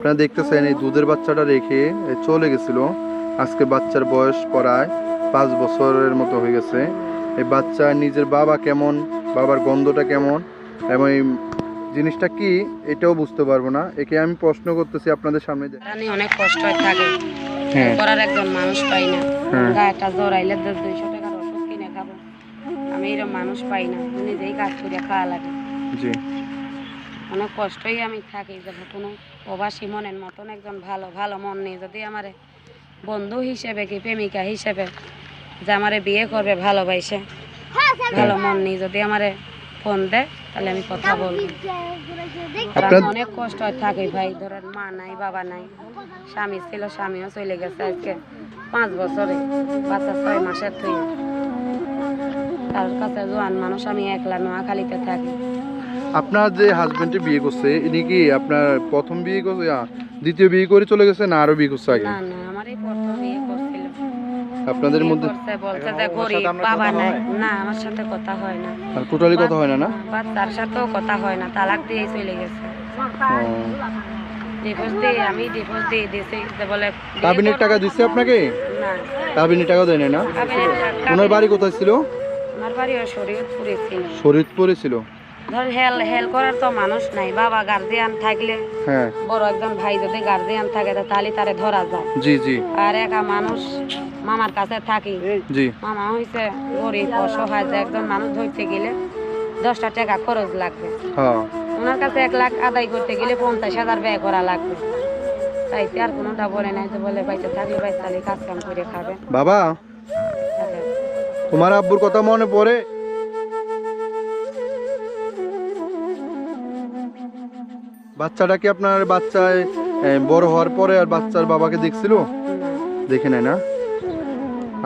আপনারা দেখতেছেন এই দুধের বাচ্চাটা রেখে চলে গেছিল। আজকে বাচ্চার বয়স প্রায় পাঁচ বছরের মতো হয়ে গেছে। এই বাচ্চা নিজের বাবা কেমন বাবার গন্ধটা কেমন এবং এই জিনিসটা কি এটাও বুঝতে পারব না। একে আমি প্রশ্ন করতেছি আপনাদের সামনে অনেক কষ্ট থাকে। হ্যাঁ। করার একজন মানুষ পাই না। হ্যাঁ। জ্বর আইলে দশ দুইশো টাকার ওষুধ কিনে খাব। আমি এরকম মানুষ পাই না। নিজেই কাজ করে খাওয়া লাগে। জি। অনেক কষ্টই আমি থাকি যে কোনো প্রবাসী মনের মতন একজন ভালো ভালো মন নেই যদি আমার বন্ধু হিসেবে কি প্রেমিকা হিসেবে যে আমারে বিয়ে করবে ভালোবাসে ভালো মন নেই যদি আমারে ফোন দেয় তাহলে আমি কথা বলব। অনেক কষ্ট থাকে ভাই ধরেন মা নাই বাবা নাই স্বামী ছিল স্বামীও চলে গেছে আজকে পাঁচ বছরে বাচ্চা ছয় মাসের থেকে। তার কাছে জোয়ান মানুষ আমি একলা নোয়াখালীতে থাকি। আপনার যে হাজবেন্ডে বিয়ে করছে ইনি কি আপনার প্রথম বিয়ে করছে দ্বিতীয় বিয়ে করে চলে গেছে না আরও বিয়ে করছে আগে? না না আমার এই প্রথম বিয়ে করছিল। আপনাদের মধ্যে বাবা নাই। না আমার সাথে কথা হয় না। টোটালি কথা হয় না না? বাচ্চার সাথেও কথা হয় না তালাক দিয়ে চলে গেছে। আমি বলে কাবিনের টাকা দিচ্ছে আপনাকে? না। কাবিনের টাকা দেয় না? ওনার বাড়ি কোথায় ছিল? আমার ছিল? ধর হেল হেল করার তো মানুষ নাই। বাবা গার্জিয়ান থাকলে হ্যাঁ। বড় একজন ভাই যদি গার্জিয়ান থাকে তাহলে তারে ধরা যায়। জি জি। আর একা মানুষ মামার কাছে থাকি। জি। মামা হয়েছে গরিব অসহায় একজন মানুষ ধরতে গেলে দশটা টাকা খরচ লাগবে। হ্যাঁ। ওনার কাছে এক লাখ আদায় করতে গেলে পঞ্চাশ হাজার ব্যয় করা লাগবে। তাইতে আর কোনোটা বলে নাই যে বলে বাইতে থাকলে বাইতে তাহলে কাজ কাম করে খাবে। বাবা তোমার আব্বুর কথা মনে পড়ে? বাচ্চাটা কি আপনার বাচ্চায় বড় হওয়ার পরে আর বাচ্চার বাবাকে দেখছিল? দেখে নেয় না?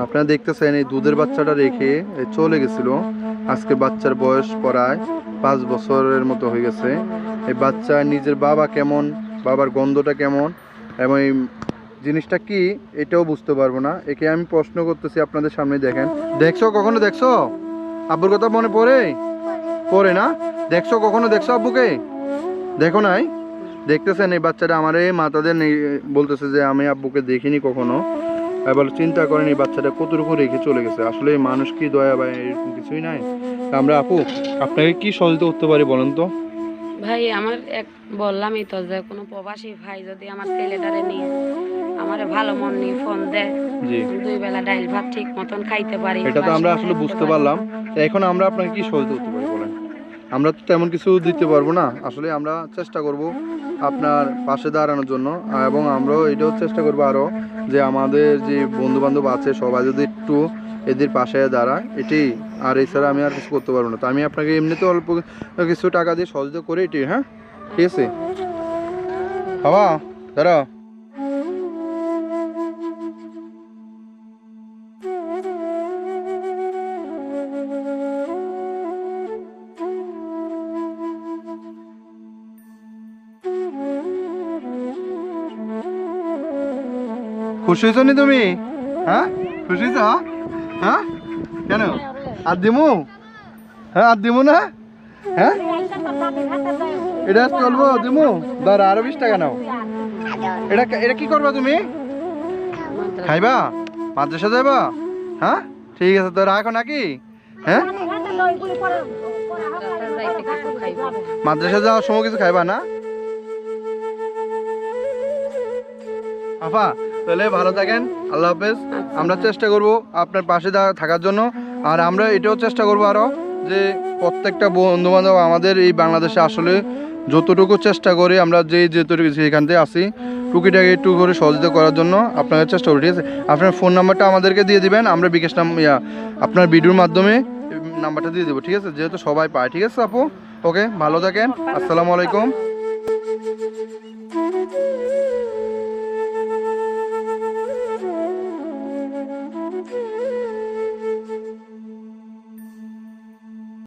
আপনারা দেখতেছেন এই দুধের বাচ্চাটা রেখে চলে গেছিল। আজকে বাচ্চার বয়স পড়ায় পাঁচ বছরের মতো হয়ে গেছে। এই বাচ্চা নিজের বাবা কেমন, বাবার গন্ধটা কেমন, এবং এই জিনিসটা কি, এটাও বুঝতে পারব না। একে আমি প্রশ্ন করতেছি আপনাদের সামনে, দেখেন। দেখছ, কখনো দেখছ? আব্বুর কথা মনে পড়ে? পড়ে না? দেখছ, কখনো দেখছ আব্বুকে? দেখো নাই? দেখতেছেন এই বাচ্চাটা? আমার এই মাতাদের নেই বলতেছে যে আমি আব্বুকে দেখিনি কখনো। এবার চিন্তা করেন এই বাচ্চাটা কতটুকু রেখে চলে গেছে? আসলে এই মানুষ কি দয়া বা এরকম কিছুই নাই? তা আমরা আপু আপনাকে কি সহযোগিতা করতে পারি বলেন তো? ভাই আমার এক বললামই তো যে কোনো প্রবাসী ভাই যদি আমার ছেলেটারে নিয়ে আমার ভালো মন নিয়ে ফোন দেয় দুই বেলা ডাইল ভাত ঠিক মতন খাইতে পারি এটা তো আমরা আসলে বুঝতে পারলাম। তো এখন আমরা আপনাকে কি সহযোগিতা করতে পারি বলেন? আমরা তো তেমন কিছু দিতে পারব না। আসলে আমরা চেষ্টা করব আপনার পাশে দাঁড়ানোর জন্য। এবং আমরাও এটাও চেষ্টা করব আরও যে আমাদের যে বন্ধু বান্ধব আছে, সবাই যদি একটু এদের পাশে দাঁড়ায়, এটি আর এছাড়া আমি আর কিছু করতে পারব না। তো আমি আপনাকে এমনিতে অল্প কিছু টাকা দিয়ে সহযোগিতা করে এটি হ্যাঁ? ঠিক আছে? বাবা দাঁড়া খুশি হয়েছো নি তুমি? হ্যাঁ? খুশি হয়েছ হ্যাঁ? কেন? আর দিমু? হ্যাঁ আর দিমু না? হ্যাঁ? এটা চলবো, দিমু? দাঁড়া, আরও বিশ টাকা নাও। এটা এটা কি করবা তুমি? খাইবা? মাদ্রাসা যাইবা? হ্যাঁ? ঠিক আছে, তো রাখো নাকি? হ্যাঁ? মাদ্রাসা যাওয়ার সময় কিছু খাইবা না? আফা তাহলে ভালো থাকেন, আল্লাহ হাফেজ। আমরা চেষ্টা করব আপনার পাশে থাকার জন্য। আর আমরা এটাও চেষ্টা করব আরও যে প্রত্যেকটা বন্ধু বান্ধব আমাদের এই বাংলাদেশে আসলে যতটুকু চেষ্টা করি আমরা যে যেটুকু সেখান থেকে আসি টুকিটাকি একটু করে সহযোগিতা করার জন্য আপনাকে চেষ্টা করি ঠিক আছে? আপনার ফোন নাম্বারটা আমাদেরকে দিয়ে দিবেন, আমরা বিকাশ নাম ইয়া, আপনার ভিডিওর মাধ্যমে নাম্বারটা দিয়ে দেবো, ঠিক আছে? যেহেতু সবাই পায়, ঠিক আছে আপু? ওকে, ভালো থাকেন, আসসালামু আলাইকুম।